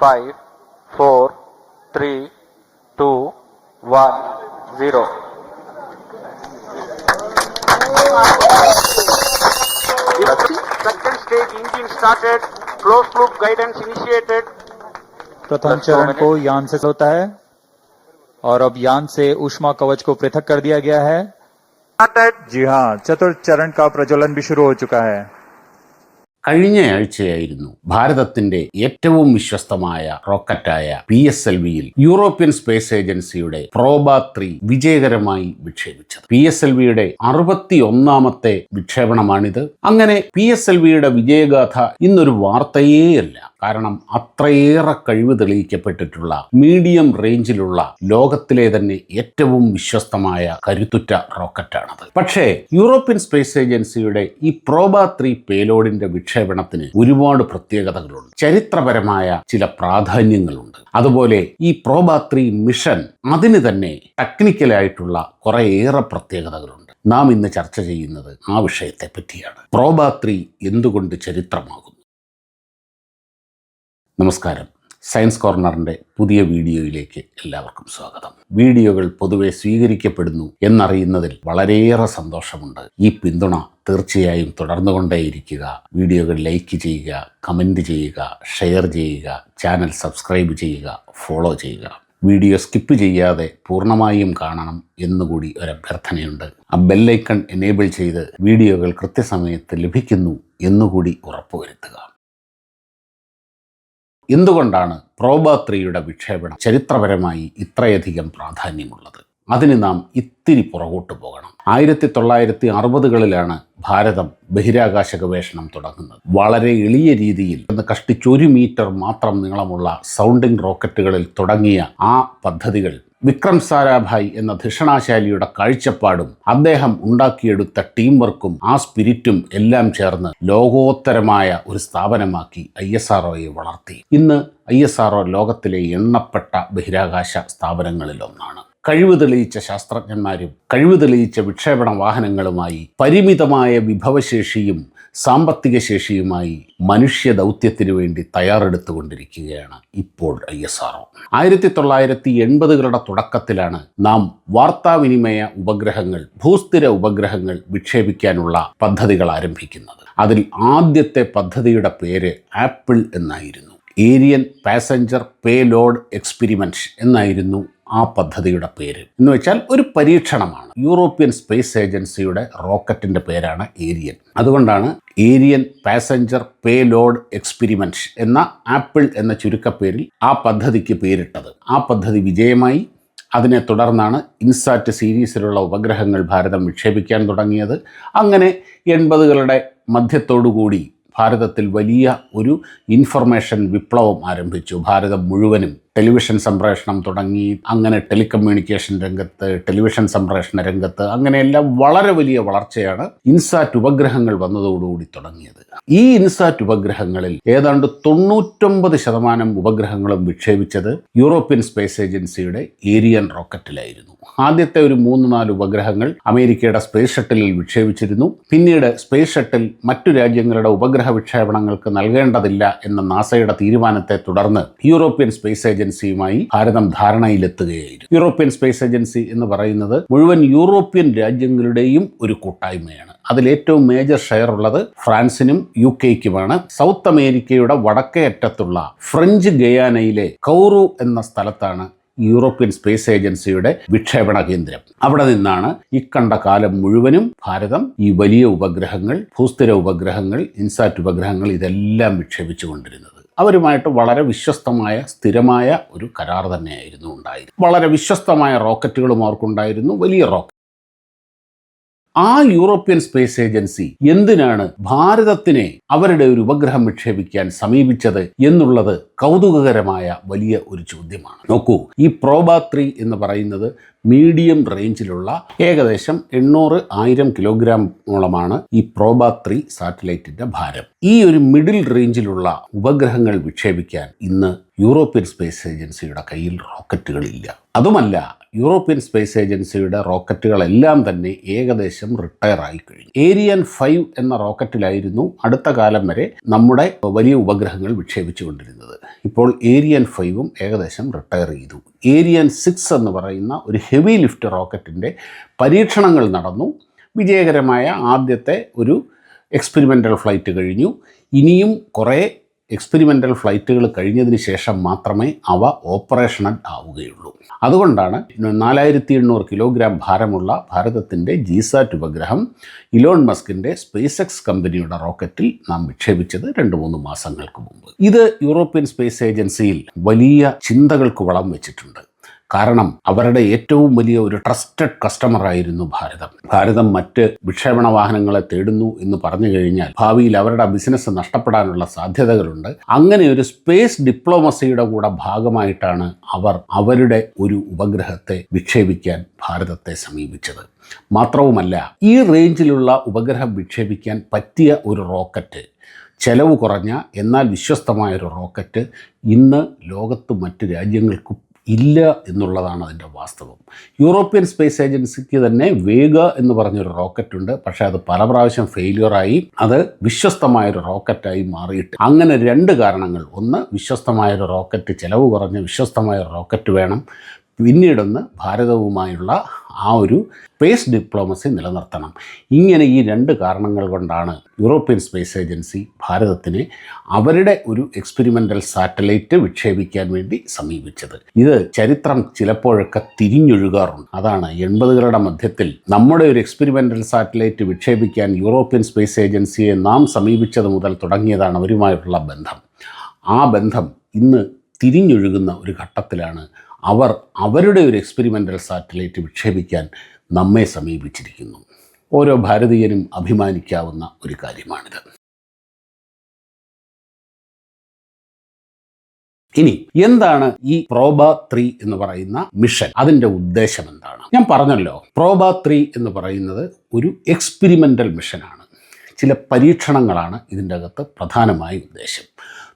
Five four three two one zero guidance initiated प्रथम चरण को यान से होता है और अब यान से उष्मा कवच को पृथक कर दिया गया है। जी हाँ चतुर्थ चरण का प्रज्वलन भी शुरू हो चुका है। കഴിഞ്ഞയാഴ്ചയായിരുന്നു ഭാരതത്തിന്റെ ഏറ്റവും വിശ്വസ്തമായ റോക്കറ്റായ പി എസ് എൽ വിയിൽ യൂറോപ്യൻ സ്പേസ് ഏജൻസിയുടെ പ്രോബ ത്രീ വിജയകരമായി വിക്ഷേപിച്ചത്. പി എസ് എൽ വിയുടെ അറുപത്തി ഒന്നാമത്തെ വിക്ഷേപണമാണിത്. അങ്ങനെ പി എസ് എൽ വിയുടെ വിജയഗാഥ ഇന്നൊരു വാർത്തയേയല്ല കാരണം അത്രയേറെ കഴിവ് തെളിയിക്കപ്പെട്ടിട്ടുള്ള മീഡിയം റേഞ്ചിലുള്ള ലോകത്തിലെ തന്നെ ഏറ്റവും വിശ്വസ്തമായ കരുത്തുറ്റ റോക്കറ്റാണത്. പക്ഷേ യൂറോപ്യൻ സ്പേസ് ഏജൻസിയുടെ ഈ പ്രോബ ത്രീ പേലോഡിന്റെ വിക്ഷേപണത്തിന് ഒരുപാട് പ്രത്യേകതകളുണ്ട്. ചരിത്രപരമായ ചില പ്രാധാന്യങ്ങളുണ്ട്. അതുപോലെ ഈ പ്രോബ ത്രീ മിഷൻ അതിന് തന്നെ ടെക്നിക്കലായിട്ടുള്ള കുറേയേറെ പ്രത്യേകതകളുണ്ട്. നാം ഇന്ന് ചർച്ച ചെയ്യുന്നത് ആ വിഷയത്തെ പറ്റിയാണ് പ്രോബ എന്തുകൊണ്ട് ചരിത്രമാകുന്നു? നമസ്കാരം. സയൻസ് കോർണറിന്റെ പുതിയ വീഡിയോയിലേക്ക് എല്ലാവർക്കും സ്വാഗതം. വീഡിയോകൾ പൊതുവെ സ്വീകരിക്കപ്പെടുന്നു എന്നറിയുന്നതിൽ വളരെയേറെ സന്തോഷമുണ്ട്. ഈ പിന്തുണ തീർച്ചയായും തുടർന്നുകൊണ്ടേയിരിക്കുക. വീഡിയോകൾ ലൈക്ക് ചെയ്യുക കമന്റ് ചെയ്യുക ഷെയർ ചെയ്യുക ചാനൽ സബ്സ്ക്രൈബ് ചെയ്യുക ഫോളോ ചെയ്യുക. വീഡിയോ സ്കിപ്പ് ചെയ്യാതെ പൂർണമായും കാണണം എന്നുകൂടി ഒരു അഭ്യർത്ഥനയുണ്ട് ആ ബെല്ലൈക്കൺ എനേബിൾ ചെയ്ത് വീഡിയോകൾ കൃത്യസമയത്ത് ലഭിക്കുന്നു എന്നുകൂടി ഉറപ്പുവരുത്തുക. എന്തുകൊണ്ടാണ് പ്രോബ ത്രീയുടെ വിക്ഷേപണം ചരിത്രപരമായി ഇത്രയധികം പ്രാധാന്യമുള്ളത്? അതിന് നാം ഇത്തിരി പുറകോട്ട് പോകണം. ആയിരത്തി തൊള്ളായിരത്തി അറുപതുകളിലാണ് ഭാരതം ബഹിരാകാശ ഗവേഷണം തുടങ്ങുന്നത്. വളരെ എളിയ രീതിയിൽ എന്ന് കഷ്ടിച്ചൊരു മീറ്റർ മാത്രം നീളമുള്ള സൗണ്ടിംഗ് റോക്കറ്റുകളിൽ തുടങ്ങിയ ആ പദ്ധതികൾ വിക്രം സാരാഭായ് എന്ന ധിഷണാശാലിയുടെ കാഴ്ചപ്പാടും അദ്ദേഹം ഉണ്ടാക്കിയെടുത്ത ടീം വർക്കും ആ സ്പിരിറ്റും എല്ലാം ചേർന്ന് ലോകോത്തരമായ ഒരു സ്ഥാപനമാക്കി ഐ എസ് ആർ വളർത്തി. ഇന്ന് ഐ എസ് ആർ ലോകത്തിലെ എണ്ണപ്പെട്ട ബഹിരാകാശ സ്ഥാപനങ്ങളിലൊന്നാണ്. കഴിവ് തെളിയിച്ച ശാസ്ത്രജ്ഞന്മാരും കഴിവ് തെളിയിച്ച വിക്ഷേപണ വാഹനങ്ങളുമായി പരിമിതമായ വിഭവശേഷിയും സാമ്പത്തിക ശേഷിയുമായി മനുഷ്യ ദൗത്യത്തിനു വേണ്ടി തയ്യാറെടുത്തുകൊണ്ടിരിക്കുകയാണ് ഇപ്പോൾ ഐ എസ് ആർ ആയിരത്തി തൊള്ളായിരത്തി എൺപതുകളുടെ തുടക്കത്തിലാണ് നാം വാർത്താവിനിമയ ഉപഗ്രഹങ്ങൾ ഭൂസ്ഥിര ഉപഗ്രഹങ്ങൾ വിക്ഷേപിക്കാനുള്ള പദ്ധതികൾ ആരംഭിക്കുന്നത്. അതിൽ ആദ്യത്തെ പദ്ധതിയുടെ പേര് ആപ്പിൾ എന്നായിരുന്നു. Ariane passenger payload experiment എന്നായിരുന്നു ആ പദ്ധതിയുടെ പേര്. എന്ന് വെച്ചാൽ ഒരു പരീക്ഷണമാണ്. യൂറോപ്യൻ സ്പേസ് ഏജൻസിയുടെ റോക്കറ്റിന്റെ പേരാണ് ഏരിയൻ. അതുകൊണ്ടാണ് Ariane passenger payload experiment എന്ന ആപ്പിൾ എന്ന ചുരുക്കപ്പേരിൽ ആ പദ്ധതിക്ക് പേരിട്ടത്. ആ പദ്ധതി വിജയമായി. അതിനെ തുടർന്നാണ് ഇൻസാറ്റ് സീരീസിലുള്ള ഉപഗ്രഹങ്ങൾ ഭാരതം വിക്ഷേപിക്കാൻ തുടങ്ങിയത്. അങ്ങനെ എൺപതുകളുടെ മധ്യത്തോടുകൂടി ഭാരതത്തിൽ വലിയ ഒരു ഇൻഫർമേഷൻ വിപ്ലവം ആരംഭിച്ചു. ഭാരതം മുഴുവനും ടെലിവിഷൻ സംപ്രേഷണം തുടങ്ങി. അങ്ങനെ ടെലികമ്മ്യൂണിക്കേഷൻ രംഗത്ത് ടെലിവിഷൻ സംപ്രേഷണ രംഗത്ത് അങ്ങനെയെല്ലാം വളരെ വലിയ വളർച്ചയാണ് ഇൻസാറ്റ് ഉപഗ്രഹങ്ങൾ വന്നതോടുകൂടി തുടങ്ങിയത്. ഈ ഇൻസാറ്റ് ഉപഗ്രഹങ്ങളിൽ ഏതാണ്ട് തൊണ്ണൂറ്റൊമ്പത് ശതമാനം ഉപഗ്രഹങ്ങളും വിക്ഷേപിച്ചത് യൂറോപ്യൻ സ്പേസ് ഏജൻസിയുടെ ഏരിയൻ റോക്കറ്റിലായിരുന്നു. ആദ്യത്തെ ഒരു മൂന്ന് നാല് ഉപഗ്രഹങ്ങൾ അമേരിക്കയുടെ സ്പേസ് ഷട്ടിലിൽ വിക്ഷേപിച്ചിരുന്നു. പിന്നീട് സ്പേസ് ഷട്ടിൽ മറ്റു രാജ്യങ്ങളുടെ ഉപഗ്രഹ വിക്ഷേപണങ്ങൾക്ക് നൽകേണ്ടതില്ല എന്ന നാസയുടെ തീരുമാനത്തെ തുടർന്ന് യൂറോപ്യൻ സ്പേസ് ഏജൻസിയുമായി ഭാരതം ധാരണയിലെത്തുകയായിരുന്നു. യൂറോപ്യൻ സ്പേസ് ഏജൻസി എന്ന് പറയുന്നത് മുഴുവൻ യൂറോപ്യൻ രാജ്യങ്ങളുടെയും ഒരു കൂട്ടായ്മയാണ്. അതിൽ ഏറ്റവും മേജർ ഷെയർ ഉള്ളത് ഫ്രാൻസിനും യു കെയ്ക്കുമാണ് സൗത്ത് അമേരിക്കയുടെ വടക്കേ അറ്റത്തുള്ള ഫ്രഞ്ച് ഗയാനയിലെ കൗറു എന്ന സ്ഥലത്താണ് യൂറോപ്യൻ സ്പേസ് ഏജൻസിയുടെ വിക്ഷേപണ കേന്ദ്രം. അവിടെ നിന്നാണ് ഇക്കണ്ട കാലം മുഴുവനും ഭാരതം ഈ വലിയ ഉപഗ്രഹങ്ങൾ ഭൂസ്ഥിര ഉപഗ്രഹങ്ങൾ ഇൻസാറ്റ് ഉപഗ്രഹങ്ങൾ ഇതെല്ലാം വിക്ഷേപിച്ചു കൊണ്ടിരുന്നത്. അവരുമായിട്ട് വളരെ വിശ്വസ്തമായ സ്ഥിരമായ ഒരു കരാർ തന്നെയായിരുന്നു ഉണ്ടായിരുന്നത്. വളരെ വിശ്വസ്തമായ റോക്കറ്റുകളും അവർക്കുണ്ടായിരുന്നു. വലിയ റോക്കറ്റ് ആ യൂറോപ്യൻ സ്പേസ് ഏജൻസി എന്തിനാണ് ഭാരതത്തിനെ അവരുടെ ഒരു ഉപഗ്രഹം വിക്ഷേപിക്കാൻ സമീപിച്ചത് എന്നുള്ളത് കൗതുകകരമായ വലിയ ഒരു ചോദ്യമാണ്. നോക്കൂ ഈ പ്രോബാത്രി എന്ന് പറയുന്നത് മീഡിയം റേഞ്ചിലുള്ള ഏകദേശം എണ്ണൂറ് ആയിരം കിലോഗ്രാമോളമാണ് ഈ പ്രോബാത്രി സാറ്റലൈറ്റിന്റെ ഭാരം. ഈ ഒരു മിഡിൽ റേഞ്ചിലുള്ള ഉപഗ്രഹങ്ങൾ വിക്ഷേപിക്കാൻ ഇന്ന് യൂറോപ്യൻ സ്പേസ് ഏജൻസിയുടെ കയ്യിൽ റോക്കറ്റുകളില്ല അതുമല്ല യൂറോപ്യൻ സ്പേസ് ഏജൻസിയുടെ റോക്കറ്റുകളെല്ലാം തന്നെ ഏകദേശം റിട്ടയർ ആയി കഴിഞ്ഞു. ഏരിയൻ ഫൈവ് എന്ന റോക്കറ്റിലായിരുന്നു അടുത്ത കാലം വരെ നമ്മുടെ വലിയ ഉപഗ്രഹങ്ങൾ വിക്ഷേപിച്ചുകൊണ്ടിരുന്നത്. ഇപ്പോൾ ഏരിയൻ ഫൈവും ഏകദേശം റിട്ടയർ ചെയ്തു. ഏരിയൻ സിക്സ് എന്ന് പറയുന്ന ഒരു ഹെവി ലിഫ്റ്റ് റോക്കറ്റിന്റെ പരീക്ഷണങ്ങൾ നടന്നു. വിജയകരമായ ആദ്യത്തെ ഒരു എക്സ്പെരിമെന്റൽ ഫ്ലൈറ്റ് കഴിഞ്ഞു. ഇനിയും കുറേ എക്സ്പെരിമെന്റൽ ഫ്ലൈറ്റുകൾ കഴിഞ്ഞതിന് ശേഷം മാത്രമേ അവ ഓപ്പറേഷണൽ ആവുകയുള്ളൂ. അതുകൊണ്ടാണ് നാലായിരത്തി എണ്ണൂറ് കിലോഗ്രാം ഭാരമുള്ള ഭാരതത്തിന്റെ ജീസാറ്റ് ഉപഗ്രഹം ഇലോൺ മസ്കിന്റെ സ്പേസ് എക്സ് കമ്പനിയുടെ റോക്കറ്റിൽ നാം വിക്ഷേപിച്ചത് രണ്ട് മൂന്ന് മാസങ്ങൾക്ക് മുമ്പ്. ഇത് യൂറോപ്യൻ സ്പേസ് ഏജൻസിയിൽ വലിയ ചിന്തകൾക്ക് വളം വെച്ചിട്ടുണ്ട്. കാരണം അവരുടെ ഏറ്റവും വലിയ ഒരു ട്രസ്റ്റഡ് കസ്റ്റമർ ആയിരുന്നു ഭാരതം. ഭാരതം മറ്റ് വിക്ഷേപണ വാഹനങ്ങളെ തേടുന്നു എന്ന് പറഞ്ഞു കഴിഞ്ഞാൽ ഭാവിയിൽ അവരുടെ ബിസിനസ് നഷ്ടപ്പെടാനുള്ള സാധ്യതകളുണ്ട്. അങ്ങനെ ഒരു സ്പേസ് ഡിപ്ലോമസിയുടെ കൂടെ ഭാഗമായിട്ടാണ് അവർ അവരുടെ ഒരു ഉപഗ്രഹത്തെ വിക്ഷേപിക്കാൻ ഭാരതത്തെ സമീപിച്ചത്. മാത്രവുമല്ല ഈ റേഞ്ചിലുള്ള ഉപഗ്രഹം വിക്ഷേപിക്കാൻ പറ്റിയ ഒരു റോക്കറ്റ് ചെലവ് കുറഞ്ഞ എന്നാൽ വിശ്വസ്തമായ ഒരു റോക്കറ്റ് ഇന്ന് ലോകത്ത് മറ്റ് രാജ്യങ്ങൾക്കും ഇല്ല എന്നുള്ളതാണ് അതിന്റെ വാസ്തവം. യൂറോപ്യൻ സ്പേസ് ഏജൻസിക്ക് തന്നെ വേഗ എന്ന് പറഞ്ഞൊരു റോക്കറ്റ് ഉണ്ട് പക്ഷേ അത് പല പ്രാവശ്യം ഫെയിലിയറായി. അത് വിശ്വസ്തമായൊരു റോക്കറ്റായി മാറിയിട്ട് അങ്ങനെ രണ്ട് കാരണങ്ങൾ. ഒന്ന് വിശ്വസ്തമായൊരു റോക്കറ്റ് ചിലവ് കുറഞ്ഞ് വിശ്വസ്തമായൊരു റോക്കറ്റ് വേണം. പിന്നീടൊന്ന് ഭാരതവുമായുള്ള ആ ഒരു സ്പേസ് ഡിപ്ലോമസി നിലനിർത്തണം. ഇങ്ങനെ ഈ രണ്ട് കാരണങ്ങൾ കൊണ്ടാണ് യൂറോപ്യൻ സ്പേസ് ഏജൻസി ഭാരതത്തിനെ അവരുടെ ഒരു എക്സ്പെരിമെന്റൽ സാറ്റലൈറ്റ് വിക്ഷേപിക്കാൻ വേണ്ടി സമീപിച്ചത്. ഇത് ചരിത്രം ചിലപ്പോഴൊക്കെ തിരിഞ്ഞൊഴുകാറുണ്ട്. അതാണ് എൺപതുകളുടെ മധ്യത്തിൽ നമ്മുടെ ഒരു എക്സ്പെരിമെന്റൽ സാറ്റലൈറ്റ് വിക്ഷേപിക്കാൻ യൂറോപ്യൻ സ്പേസ് ഏജൻസിയെ നാം സമീപിച്ചത് മുതൽ തുടങ്ങിയതാണ് അവരുമായിട്ടുള്ള ബന്ധം. ആ ബന്ധം ഇന്ന് തിരിഞ്ഞൊഴുകുന്ന ഒരു ഘട്ടത്തിലാണ് അവർ അവരുടെ ഒരു എക്സ്പെരിമെന്റൽ സാറ്റലൈറ്റ് വിക്ഷേപിക്കാൻ നമ്മെ സമീപിച്ചിരിക്കുന്നു. ഓരോ ഭാരതീയനും അഭിമാനിക്കാവുന്ന ഒരു കാര്യമാണിത്. ഇനി എന്താണ് ഈ പ്രോബ ത്രീ എന്ന് പറയുന്ന മിഷൻ അതിന്റെ ഉദ്ദേശം എന്താണ്? ഞാൻ പറഞ്ഞല്ലോ പ്രോബ ത്രീ എന്ന് പറയുന്നത് ഒരു എക്സ്പെരിമെന്റൽ മിഷനാണ് ചില പരീക്ഷണങ്ങളാണ് ഇതിന്റെ അകത്ത് പ്രധാനമായ ഉദ്ദേശം.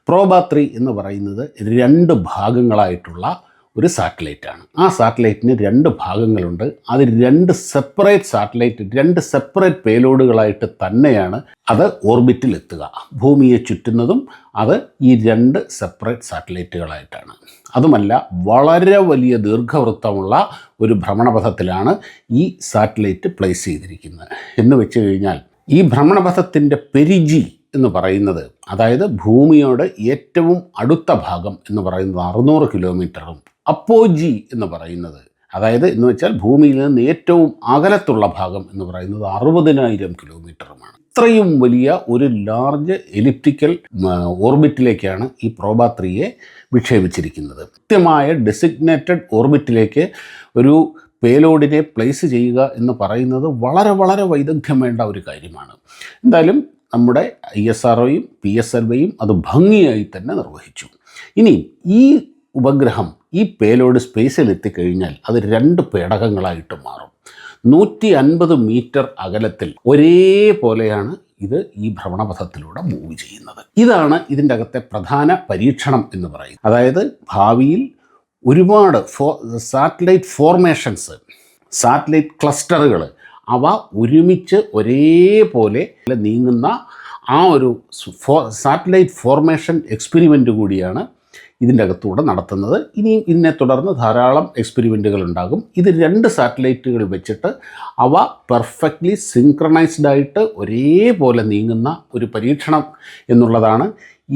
പ്രോബ ത്രീ എന്ന് പറയുന്നത് രണ്ട് ഭാഗങ്ങളായിട്ടുള്ള ഒരു സാറ്റലൈറ്റാണ്. ആ സാറ്റലൈറ്റിന് രണ്ട് ഭാഗങ്ങളുണ്ട്. അത് രണ്ട് സെപ്പറേറ്റ് സാറ്റലൈറ്റ് രണ്ട് സെപ്പറേറ്റ് പേലോഡുകളായിട്ട് തന്നെയാണ് അത് ഓർബിറ്റിൽ എത്തുക ഭൂമിയെ ചുറ്റുന്നതും അത് ഈ രണ്ട് സെപ്പറേറ്റ് സാറ്റലൈറ്റുകളായിട്ടാണ്. അതുമല്ല വളരെ വലിയ ദീർഘവൃത്തമുള്ള ഒരു ഭ്രമണപഥത്തിലാണ് ഈ സാറ്റലൈറ്റ് പ്ലേസ് ചെയ്തിരിക്കുന്നത്. എന്ന് വെച്ച് കഴിഞ്ഞാൽ ഈ ഭ്രമണപഥത്തിന്റെ പെരിജി എന്ന് പറയുന്നത് അതായത് ഭൂമിയോട് ഏറ്റവും അടുത്ത ഭാഗം എന്ന് പറയുന്നത് അറുന്നൂറ് കിലോമീറ്ററും അപ്പോജി എന്ന് പറയുന്നത്. അതായത് എന്ന് വെച്ചാൽ ഭൂമിയിൽ നിന്ന് ഏറ്റവും അകലത്തുള്ള ഭാഗം എന്ന് പറയുന്നത് അറുപതിനായിരം കിലോമീറ്ററുമാണ്. ഇത്രയും വലിയ ഒരു ലാർജ് എലിപ്റ്റിക്കൽ ഓർബിറ്റിലേക്കാണ് ഈ പ്രോബാത്രിയെ വിക്ഷേപിച്ചിരിക്കുന്നത്. കൃത്യമായ ഡെസിഗ്നേറ്റഡ് ഓർബിറ്റിലേക്ക് ഒരു പേലോഡിനെ പ്ലേസ് ചെയ്യുക എന്ന് പറയുന്നത് വളരെ വളരെ വൈദഗ്ധ്യം വേണ്ട ഒരു കാര്യമാണ്. എന്തായാലും നമ്മുടെ I S R P S L വയും അത് ഭംഗിയായി തന്നെ നിർവഹിച്ചു. ഇനി ഈ ഉപഗ്രഹം ഈ പേലോഡ് സ്പേസിൽ എത്തിക്കഴിഞ്ഞാൽ അത് രണ്ട് പേടകങ്ങളായിട്ട് മാറും. നൂറ്റി അൻപത് മീറ്റർ അകലത്തിൽ ഒരേപോലെയാണ് ഇത് ഈ ഭ്രമണപഥത്തിലൂടെ മൂവ് ചെയ്യുന്നത്. ഇതാണ് ഇതിന്റെ അകത്തെ പ്രധാന പരീക്ഷണം എന്ന് പറയുന്നത്. അതായത് ഭാവിയിൽ ഒരുപാട് ഫോ സാറ്റലൈറ്റ് ഫോർമേഷൻസ് സാറ്റലൈറ്റ് ക്ലസ്റ്ററുകൾ അവ ഒരുമിച്ച് ഒരേപോലെ നീങ്ങുന്ന ആ ഒരു സാറ്റലൈറ്റ് ഫോർമേഷൻ എക്സ്പെരിമെന്റ് കൂടിയാണ് ഇതിന്റെ അകത്തൂടെ നടത്തുന്നത്. ഇനിയും ഇതിനെ തുടർന്ന് ധാരാളം എക്സ്പെരിമെന്റുകൾ ഉണ്ടാകും. ഇത് രണ്ട് സാറ്റലൈറ്റുകൾ വെച്ചിട്ട് അവ പെർഫെക്റ്റ്ലി സിങ്ക്രണൈസ്ഡ് ആയിട്ട് ഒരേപോലെ നീങ്ങുന്ന ഒരു പരീക്ഷണം എന്നുള്ളതാണ്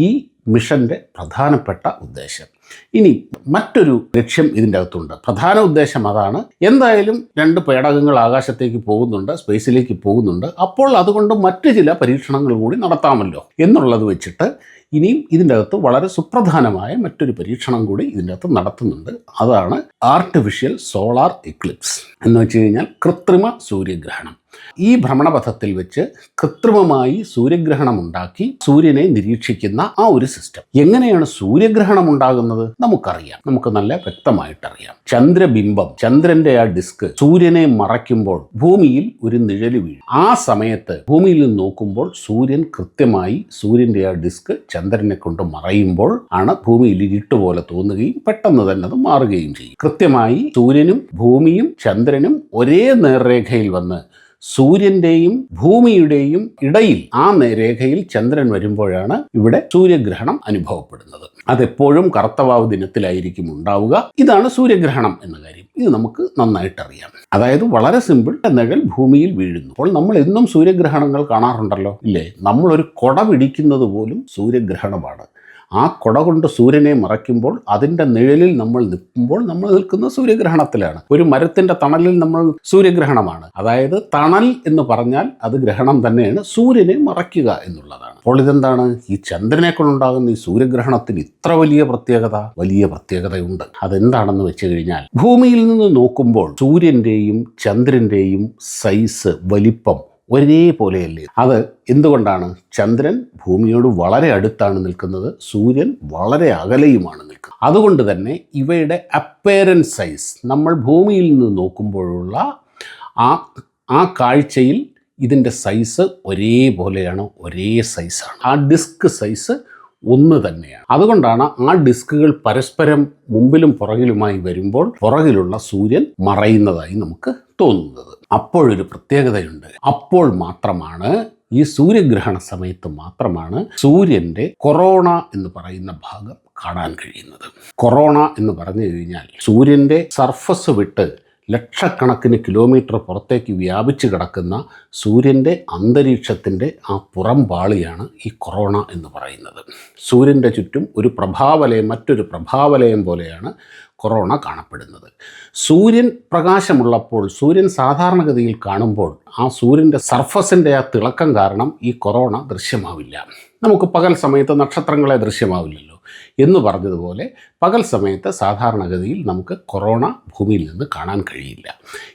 ഈ മിഷന്റെ പ്രധാനപ്പെട്ട ഉദ്ദേശം. ഇനി മറ്റൊരു ലക്ഷ്യം ഇതിന്റെ അകത്തുണ്ട് പ്രധാന ഉദ്ദേശം അതാണ്. എന്തായാലും രണ്ട് പേടകങ്ങൾ ആകാശത്തേക്ക് പോകുന്നുണ്ട് സ്പേസിലേക്ക് പോകുന്നുണ്ട്. അപ്പോൾ അതുകൊണ്ട് മറ്റു ചില പരീക്ഷണങ്ങൾ കൂടി നടത്താമല്ലോ എന്നുള്ളത് വെച്ചിട്ട് ഇനിയും ഇതിന്റെ അകത്ത് വളരെ സുപ്രധാനമായ മറ്റൊരു പരീക്ഷണം കൂടി ഇതിന്റെ അകത്ത് നടത്തുന്നുണ്ട്. അതാണ് ആർട്ടിഫിഷ്യൽ സോളാർ എക്ലിപ്സ് എന്ന് വെച്ച് കഴിഞ്ഞാൽ കൃത്രിമ സൂര്യഗ്രഹണം. ഈ ഭ്രമണപഥത്തിൽ വെച്ച് കൃത്രിമമായി സൂര്യഗ്രഹണം ഉണ്ടാക്കി സൂര്യനെ നിരീക്ഷിക്കുന്ന ആ ഒരു സിസ്റ്റം. എങ്ങനെയാണ് സൂര്യഗ്രഹണം ഉണ്ടാകുന്നത് നമുക്കറിയാം. നമുക്ക് നല്ല വ്യക്തമായിട്ടറിയാം. ചന്ദ്രബിംബം ചന്ദ്രന്റെ ആ ഡിസ്ക് സൂര്യനെ മറയ്ക്കുമ്പോൾ ഭൂമിയിൽ ഒരു നിഴൽ വീഴും. ആ സമയത്ത് ഭൂമിയിൽ നിന്ന് നോക്കുമ്പോൾ സൂര്യൻ കൃത്യമായി സൂര്യന്റെ ആ ഡിസ്ക് ചന്ദ്രനെ കൊണ്ട് മറയുമ്പോൾ ആണ് ഭൂമിയിൽ ഇരുട്ട് പോലെ തോന്നുകയും പെട്ടെന്ന് തന്നെ അത് മാറുകയും ചെയ്യും. കൃത്യമായി സൂര്യനും ഭൂമിയും ചന്ദ്രനും ഒരേ നേർരേഖയിൽ വന്ന് സൂര്യന്റെയും ഭൂമിയുടെയും ഇടയിൽ ആ രേഖയിൽ ചന്ദ്രൻ വരുമ്പോഴാണ് ഇവിടെ സൂര്യഗ്രഹണം അനുഭവപ്പെടുന്നത്. അതെപ്പോഴും കർത്തവാവ് ദിനത്തിലായിരിക്കും ഉണ്ടാവുക. ഇതാണ് സൂര്യഗ്രഹണം എന്ന കാര്യം. ഇത് നമുക്ക് നന്നായിട്ടറിയാം. അതായത് വളരെ സിമ്പിൾ നിഴൽ ഭൂമിയിൽ വീഴുന്നു. അപ്പോൾ നമ്മൾ എന്നും സൂര്യഗ്രഹണങ്ങൾ കാണാറുണ്ടല്ലോ? ഇല്ലേ? നമ്മളൊരു കൊട പിടിക്കുന്നത് പോലും സൂര്യഗ്രഹണമാണ്. ആ കുട കൊണ്ട് സൂര്യനെ മറയ്ക്കുമ്പോൾ അതിന്റെ നിഴലിൽ നമ്മൾ നിൽക്കുമ്പോൾ നമ്മൾ നിൽക്കുന്ന സൂര്യഗ്രഹണത്തിലാണ്. ഒരു മരത്തിന്റെ തണലിൽ നമ്മൾ സൂര്യഗ്രഹണമാണ്. അതായത് തണൽ എന്ന് പറഞ്ഞാൽ അത് ഗ്രഹണം തന്നെയാണ് സൂര്യനെ മറയ്ക്കുക എന്നുള്ളതാണ്. അപ്പോൾ ഇതെന്താണ്? ഈ ചന്ദ്രനെ കൊണ്ടുണ്ടാകുന്ന ഈ സൂര്യഗ്രഹണത്തിന് ഇത്ര വലിയ പ്രത്യേകത? വലിയ പ്രത്യേകതയുണ്ട്. അതെന്താണെന്ന് വെച്ച് കഴിഞ്ഞാൽ ഭൂമിയിൽ നിന്ന് നോക്കുമ്പോൾ സൂര്യന്റെയും ചന്ദ്രന്റെയും സൈസ് വലിപ്പം ഒരേപോലെയല്ലേ? അത് എന്തുകൊണ്ടാണ്? ചന്ദ്രൻ ഭൂമിയോട് വളരെ അടുത്താണ് നിൽക്കുന്നത് സൂര്യൻ വളരെ അകലെയുമാണ് നിൽക്കുന്നത്. അതുകൊണ്ട് തന്നെ ഇവയുടെ അപ്പേരൻസ് സൈസ് നമ്മൾ ഭൂമിയിൽ നിന്ന് നോക്കുമ്പോഴുള്ള ആ ആ കാഴ്ചയിൽ ഇതിന്റെ സൈസ് ഒരേപോലെയാണ് ഒരേ സൈസാണ് ആ ഡിസ്ക് സൈസ് ഒന്ന് തന്നെയാണ്. അതുകൊണ്ടാണ് ആ ഡിസ്കുകൾ പരസ്പരം മുമ്പിലും പുറകിലുമായി വരുമ്പോൾ പുറകിലുള്ള സൂര്യൻ മറയുന്നതായി നമുക്ക് തോന്നുന്നത്. അപ്പോഴൊരു പ്രത്യേകതയുണ്ട്. അപ്പോൾ മാത്രമാണ് ഈ സൂര്യഗ്രഹണ സമയത്ത് മാത്രമാണ് സൂര്യന്റെ കൊറോണ എന്ന് പറയുന്ന ഭാഗം കാണാൻ കഴിയുന്നത്. കൊറോണ എന്ന് പറഞ്ഞു കഴിഞ്ഞാൽ സൂര്യന്റെ സർഫസ് വിട്ട് ലക്ഷക്കണക്കിന് കിലോമീറ്റർ പുറത്തേക്ക് വ്യാപിച്ചു കിടക്കുന്ന സൂര്യന്റെ അന്തരീക്ഷത്തിന്റെ ആ പുറം പാളിയാണ് ഈ കൊറോണ എന്ന് പറയുന്നത്. സൂര്യന്റെ ചുറ്റും ഒരു പ്രഭാവലയം മറ്റൊരു പ്രഭാവലയം പോലെയാണ് കൊറോണ കാണപ്പെടുന്നത്. സൂര്യൻ പ്രകാശമുള്ളപ്പോൾ സൂര്യൻ സാധാരണഗതിയിൽ കാണുമ്പോൾ ആ സൂര്യന്റെ സർഫസിന്റെ ആ തിളക്കം കാരണം ഈ കൊറോണ ദൃശ്യമാവില്ല. നമുക്ക് പകൽ സമയത്ത് നക്ഷത്രങ്ങളെ ദൃശ്യമാവില്ലല്ലോ എന്ന് പറഞ്ഞതുപോലെ പകൽ സമയത്ത് സാധാരണഗതിയിൽ നമുക്ക് കൊറോണ ഭൂമിയിൽ നിന്ന് കാണാൻ കഴിയില്ല.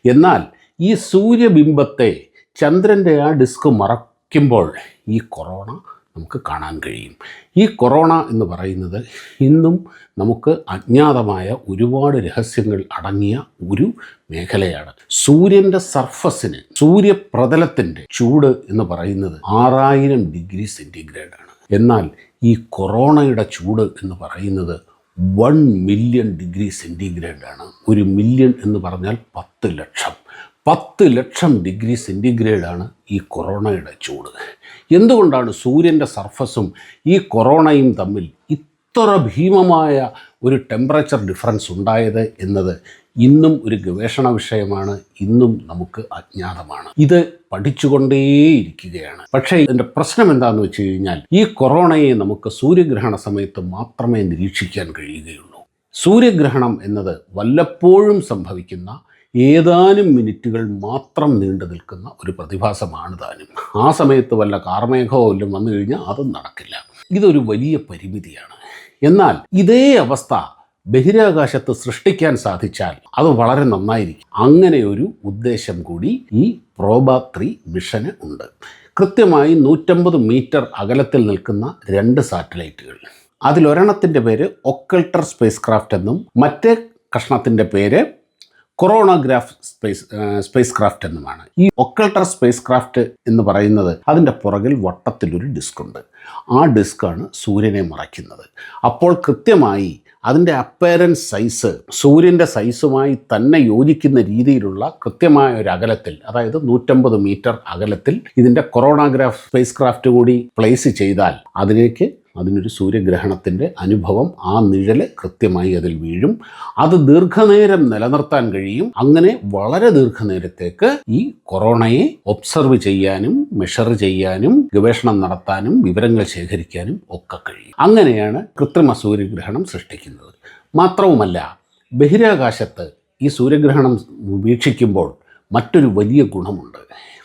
എന്നാൽ ഈ സൂര്യബിംബത്തെ ചന്ദ്രന്റെ ആ ഡിസ്ക് മറയ്ക്കുമ്പോൾ ഈ കൊറോണ നമുക്ക് കാണാൻ കഴിയും. ഈ കൊറോണ എന്ന് പറയുന്നത് ഇന്നും നമുക്ക് അജ്ഞാതമായ ഒരുപാട് രഹസ്യങ്ങൾ അടങ്ങിയ ഒരു മേഖലയാണ്. സൂര്യന്റെ സർഫസിന് സൂര്യപ്രതലത്തിന്റെ ചൂട് എന്ന് പറയുന്നത് ആറായിരം ഡിഗ്രി സെന്റിഗ്രേഡാണ് എന്നാൽ ഈ കൊറോണയുടെ ചൂട് എന്ന് പറയുന്നത് വൺ മില്യൺ ഡിഗ്രി സെന്റിഗ്രേഡാണ് ഒരു മില്യൺ എന്ന് പറഞ്ഞാൽ പത്ത് ലക്ഷം. പത്ത് ലക്ഷം ഡിഗ്രി സെന്റിഗ്രേഡാണ് ഈ കൊറോണയുടെ ചൂട്. എന്തുകൊണ്ടാണ് സൂര്യന്റെ സർഫസും ഈ കൊറോണയും തമ്മിൽ ഇത്ര ഭീമമായ ഒരു ടെമ്പറേച്ചർ ഡിഫറൻസ് ഉണ്ടായത് എന്നത് ഇന്നും ഒരു ഗവേഷണ വിഷയമാണ് ഇന്നും നമുക്ക് അജ്ഞാതമാണ്. ഇത് പഠിച്ചുകൊണ്ടേയിരിക്കുകയാണ്. പക്ഷേ ഇതിന്റെ പ്രശ്നം എന്താണെന്ന് വെച്ച് കഴിഞ്ഞാൽ ഈ കൊറോണയെ നമുക്ക് സൂര്യഗ്രഹണ സമയത്ത് മാത്രമേ നിരീക്ഷിക്കാൻ കഴിയുകയുള്ളൂ. സൂര്യഗ്രഹണം എന്നത് വല്ലപ്പോഴും സംഭവിക്കുന്ന ഏതാനും മിനിറ്റുകൾ മാത്രം നീണ്ടു നിൽക്കുന്ന ഒരു പ്രതിഭാസമാണ് താനും. ആ സമയത്ത് വല്ല കാർമേഘമോ വല്ലതും വന്നു കഴിഞ്ഞാൽ അതും നടക്കില്ല. ഇതൊരു വലിയ പരിമിതിയാണ്. എന്നാൽ ഇതേ അവസ്ഥ ബഹിരാകാശത്ത് സൃഷ്ടിക്കാൻ സാധിച്ചാൽ അത് വളരെ നന്നായിരിക്കും. അങ്ങനെ ഒരു ഉദ്ദേശം കൂടി ഈ പ്രോബ ത്രീ മിഷന് ഉണ്ട്. കൃത്യമായി നൂറ്റമ്പത് മീറ്റർ അകലത്തിൽ നിൽക്കുന്ന രണ്ട് സാറ്റലൈറ്റുകൾ. അതിലൊരെണ്ണത്തിന്റെ പേര് ഒക്കൾട്ടർ സ്പേസ് ക്രാഫ്റ്റ് എന്നും മറ്റേ കഷ്ണത്തിന്റെ പേര് കൊറോണോഗ്രാഫ് സ്പേസ് സ്പേസ് ക്രാഫ്റ്റ് എന്നുമാണ്. ഈ ഒക്കൾട്ടർ സ്പേസ് ക്രാഫ്റ്റ് എന്ന് പറയുന്നത് അതിന്റെ പുറകിൽ വട്ടത്തിലൊരു ഡിസ്ക് ഉണ്ട് ആ ഡിസ്ക്കാണ് സൂര്യനെ മറയ്ക്കുന്നത്. അപ്പോൾ കൃത്യമായി അതിന്റെ അപ്പേരൻസ് സൈസ് സൂര്യന്റെ സൈസുമായി തന്നെ യോജിക്കുന്ന രീതിയിലുള്ള കൃത്യമായ ഒരു അകലത്തിൽ അതായത് നൂറ്റമ്പത് മീറ്റർ അകലത്തിൽ ഇതിന്റെ കൊറോണോഗ്രാഫ് സ്പേസ് ക്രാഫ്റ്റ് കൂടി പ്ലേസ് ചെയ്താൽ അതിലേക്ക് അതിനൊരു സൂര്യഗ്രഹണത്തിന്റെ അനുഭവം ആ നിഴൽ കൃത്യമായി അതിൽ വീഴും. അത് ദീർഘനേരം നിലനിർത്താൻ കഴിയും. അങ്ങനെ വളരെ ദീർഘനേരത്തേക്ക് ഈ കൊറോണയെ ഒബ്സർവ് ചെയ്യാനും മെഷർ ചെയ്യാനും ഗവേഷണം നടത്താനും വിവരങ്ങൾ ശേഖരിക്കാനും ഒക്കെ കഴിയും. അങ്ങനെയാണ് കൃത്രിമ സൂര്യഗ്രഹണം സൃഷ്ടിക്കുന്നത്. മാത്രവുമല്ല ബഹിരാകാശത്ത് ഈ സൂര്യഗ്രഹണം വീക്ഷിക്കുമ്പോൾ മറ്റൊരു വലിയ ഗുണമുണ്ട്.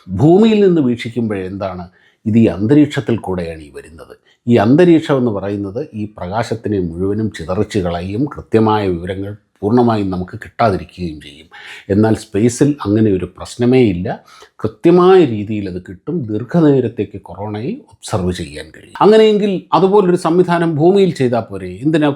ഭൂമിയിൽ നിന്ന് വീക്ഷിക്കുമ്പോഴെന്താണ് ഇത് ഈ അന്തരീക്ഷത്തിൽ കൂടെയാണ് ഈ വരുന്നത്. ഈ അന്തരീക്ഷം എന്ന് പറയുന്നത് ഈ പ്രകാശത്തിനെ മുഴുവനും ചിതറിച്ച് കളയും കൃത്യമായ വിവരങ്ങൾ പൂർണമായും നമുക്ക് കിട്ടാതിരിക്കുകയും ചെയ്യും. എന്നാൽ സ്പേസിൽ അങ്ങനെ ഒരു പ്രശ്നമേ ഇല്ല. കൃത്യമായ രീതിയിൽ അത് കിട്ടും. ദീർഘനേരത്തേക്ക് കൊറോണയെ ഒബ്സർവ് ചെയ്യാൻ കഴിയും. അങ്ങനെയെങ്കിൽ അതുപോലൊരു സംവിധാനം ഭൂമിയിൽ ചെയ്താൽ പോരെ? എന്തിനാ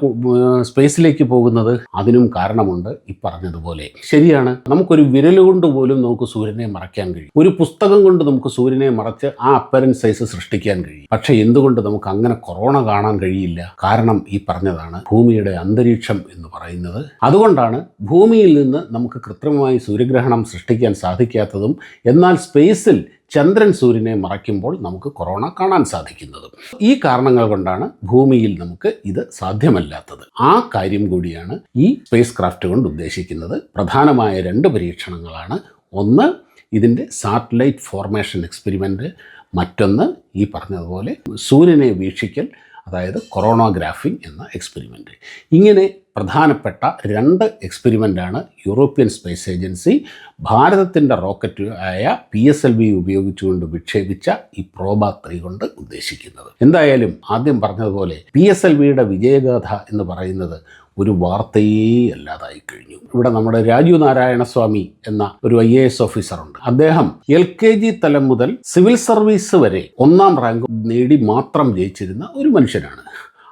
സ്പേസിലേക്ക് പോകുന്നത്? അതിനും കാരണമുണ്ട് ഈ പറഞ്ഞതുപോലെ. ശരിയാണ്. നമുക്കൊരു വിരൽ കൊണ്ട് പോലും നമുക്ക് സൂര്യനെ മറയ്ക്കാൻ കഴിയും. ഒരു പുസ്തകം കൊണ്ട് നമുക്ക് സൂര്യനെ മറച്ച് ആ അപ്പരൻ സൈസ് സൃഷ്ടിക്കാൻ കഴിയും. പക്ഷേ എന്തുകൊണ്ട് നമുക്ക് അങ്ങനെ കൊറോണ കാണാൻ കഴിയില്ല? കാരണം ഈ പറഞ്ഞതാണ് ഭൂമിയുടെ അന്തരീക്ഷം എന്ന് പറയുന്നത്. അതുകൊണ്ടാണ് ഭൂമിയിൽ നിന്ന് നമുക്ക് കൃത്രിമമായി സൂര്യഗ്രഹണം സൃഷ്ടിക്കാൻ സാധിക്കാത്തതും എന്നാൽ സ്പേസിൽ ചന്ദ്രൻ സൂര്യനെ മറയ്ക്കുമ്പോൾ നമുക്ക് കൊറോണ കാണാൻ സാധിക്കുന്നതും. ഈ കാരണങ്ങൾ കൊണ്ടാണ് ഭൂമിയിൽ നമുക്ക് ഇത് സാധ്യമല്ലാത്തത്. ആ കാര്യം കൂടിയാണ് ഈ സ്പേസ് ക്രാഫ്റ്റ് കൊണ്ട് ഉദ്ദേശിക്കുന്നത്. പ്രധാനമായ രണ്ട് പരീക്ഷണങ്ങളാണ്. ഒന്ന് ഇതിന്റെ സാറ്റലൈറ്റ് ഫോർമേഷൻ എക്സ്പെരിമെന്റ്. മറ്റൊന്ന് ഈ പറഞ്ഞതുപോലെ സൂര്യനെ വീക്ഷിക്കൽ അതായത് കൊറോണോഗ്രാഫി എന്ന എക്സ്പെരിമെന്റ്. ഇങ്ങനെ പ്രധാനപ്പെട്ട രണ്ട് എക്സ്പെരിമെന്റാണ് യൂറോപ്യൻ സ്പേസ് ഏജൻസി ഭാരതത്തിന്റെ റോക്കറ്റ് ആയ പി എസ് എൽ വി ഉപയോഗിച്ചുകൊണ്ട് വിക്ഷേപിച്ച ഈ പ്രോബ ത്രീ കൊണ്ട് ഉദ്ദേശിക്കുന്നത്. എന്തായാലും ആദ്യം പറഞ്ഞതുപോലെ പി എസ് എൽ വിയുടെ വിജയഗാഥ എന്ന് പറയുന്നത് ഒരു വാർത്തയേ അല്ലാതായി കഴിഞ്ഞു. ഇവിടെ നമ്മുടെ രാജു നാരായണ സ്വാമി എന്ന ഒരു ഐ എ എസ് ഓഫീസറുണ്ട്. അദ്ദേഹം എൽ കെ ജി തലം മുതൽ സിവിൽ സർവീസ് വരെ ഒന്നാം റാങ്ക് നേടി മാത്രം ജയിച്ചിരുന്ന ഒരു മനുഷ്യനാണ്.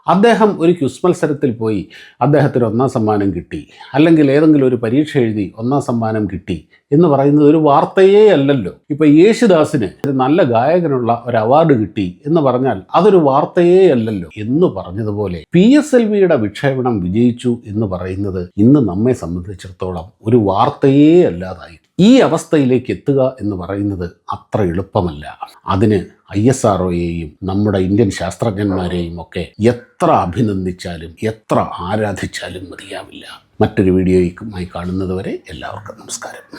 അദ്ദേഹം ഒരു ക്യുസ് മത്സരത്തിൽ പോയി അദ്ദേഹത്തിന് ഒന്നാം സമ്മാനം കിട്ടി. അല്ലെങ്കിൽ ഏതെങ്കിലും ഒരു പരീക്ഷ എഴുതി ഒന്നാം സമ്മാനം കിട്ടി എന്ന് പറയുന്നത് ഒരു വാർത്തയേ അല്ലല്ലോ. ഇപ്പോൾ യേശുദാസിന് ഒരു നല്ല ഗായകനുള്ള ഒരു അവാർഡ് കിട്ടി എന്ന് പറഞ്ഞാൽ അതൊരു വാർത്തയേ അല്ലല്ലോ. എന്ന് പറഞ്ഞതുപോലെ പി എസ് എൽ വിയുടെ വിക്ഷേപണം വിജയിച്ചു എന്ന് പറയുന്നത് ഇന്ന് നമ്മെ സംബന്ധിച്ചിടത്തോളം ഒരു വാർത്തയേ അല്ലാതായി. ഈ അവസ്ഥയിലേക്ക് എത്തുക എന്ന് പറയുന്നത് അത്ര എളുപ്പമല്ല. അതിന് ഐ എസ് ആർ നമ്മുടെ ഇന്ത്യൻ ശാസ്ത്രജ്ഞന്മാരെയും ഒക്കെ എത്ര അഭിനന്ദിച്ചാലും എത്ര ആരാധിച്ചാലും മതിയാവില്ല. മറ്റൊരു വീഡിയോയുമായി കാണുന്നതുവരെ എല്ലാവർക്കും നമസ്കാരം.